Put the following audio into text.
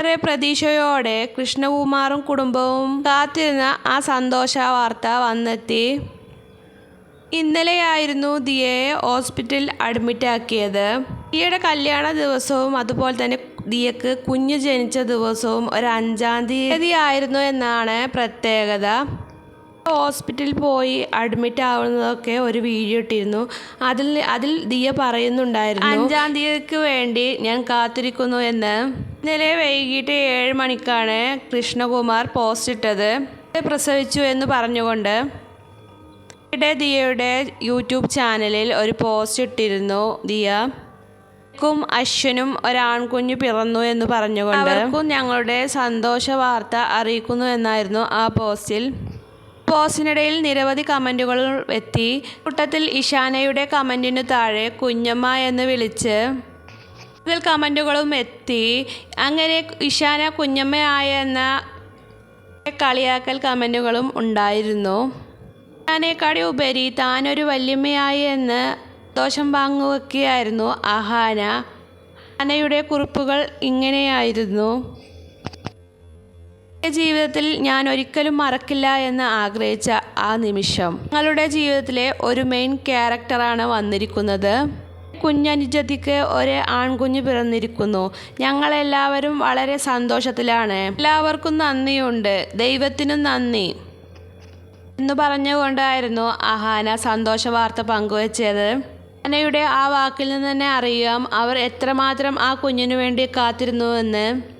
ഏറെ പ്രതീക്ഷയോടെ കൃഷ്ണകുമാറും കുടുംബവും കാത്തിരുന്ന ആ സന്തോഷ വാർത്ത വന്നെത്തി. ഇന്നലെയായിരുന്നു ദിയയെ ഹോസ്പിറ്റലിൽ അഡ്മിറ്റാക്കിയത് ദിയയുടെ കല്യാണ ദിവസവും അതുപോലെ തന്നെ ദിയക്ക് കുഞ്ഞ് ജനിച്ച ദിവസവും ഒരു അഞ്ചാം തീയതി ആയിരുന്നു എന്നാണ് പ്രത്യേകത. ഹോസ്പിറ്റലിൽ പോയി അഡ്മിറ്റ് ആവുന്നതൊക്കെ ഒരു വീഡിയോ ഇട്ടിരുന്നു. അതിൽ അതിൽ ദിയ പറയുന്നുണ്ടായിരുന്നു അഞ്ചാം തീയതിക്ക് വേണ്ടി ഞാൻ കാത്തിരിക്കുന്നു എന്ന്. ഇന്നലെ വൈകിട്ട് ഏഴ് മണിക്കാണ് കൃഷ്ണകുമാർ പോസ്റ്റ് ഇട്ടത്. പ്രസവിച്ചു എന്ന് പറഞ്ഞുകൊണ്ട് ഇവിടെ ദിയയുടെ യൂട്യൂബ് ചാനലിൽ ഒരു പോസ്റ്റ് ഇട്ടിരുന്നു ദിയ ും. അശ്വനും ഒരാൺകുഞ്ഞു പിറന്നു എന്ന് പറഞ്ഞുകൊണ്ട് അവർക്കും ഞങ്ങളുടെ സന്തോഷ വാർത്ത അറിയിക്കുന്നു എന്നായിരുന്നു ആ പോസ്റ്റിൽ പോസ്റ്റിനിടയിൽ നിരവധി കമന്റുകൾ എത്തി. കൂട്ടത്തിൽ ഇഷാനയുടെ കമന്റിനു താഴെ കുഞ്ഞമ്മ എന്ന് വിളിച്ച് ഇതിൽ കമന്റുകളും എത്തി. അങ്ങനെ ഇഷാന കുഞ്ഞമ്മയായ എന്ന കളിയാക്കൽ കമന്റുകളും ഉണ്ടായിരുന്നു. ഇഷാനേക്കാടി ഉപരി താനൊരു വല്യമ്മയായി എന്ന് ദോഷം പങ്കുവെക്കുകയായിരുന്നു അഹാന അനയുടെ കുറിപ്പുകൾ ഇങ്ങനെയായിരുന്നു. ജീവിതത്തിൽ ഞാൻ ഒരിക്കലും മറക്കില്ല എന്ന് ആഗ്രഹിച്ച ആ നിമിഷം ഞങ്ങളുടെ ജീവിതത്തിലെ ഒരു മെയിൻ ക്യാരക്ടറാണ് വന്നിരിക്കുന്നത്. കുഞ്ഞനുജതിക്ക് ഒരു ആൺകുഞ്ഞ് പിറന്നിരിക്കുന്നു. ഞങ്ങളെല്ലാവരും വളരെ സന്തോഷത്തിലാണ്. എല്ലാവർക്കും നന്ദിയുണ്ട്. ദൈവത്തിനും നന്ദി. എന്ന് പറഞ്ഞുകൊണ്ടായിരുന്നു അഹാന സന്തോഷ വാർത്ത പങ്കുവച്ചത്. അനയുടെ ആ വാക്കിൽ നിന്ന് തന്നെ അറിയാം അവർ എത്രമാത്രം ആ കുഞ്ഞിനു വേണ്ടി കാത്തിരുന്നുവെന്ന്.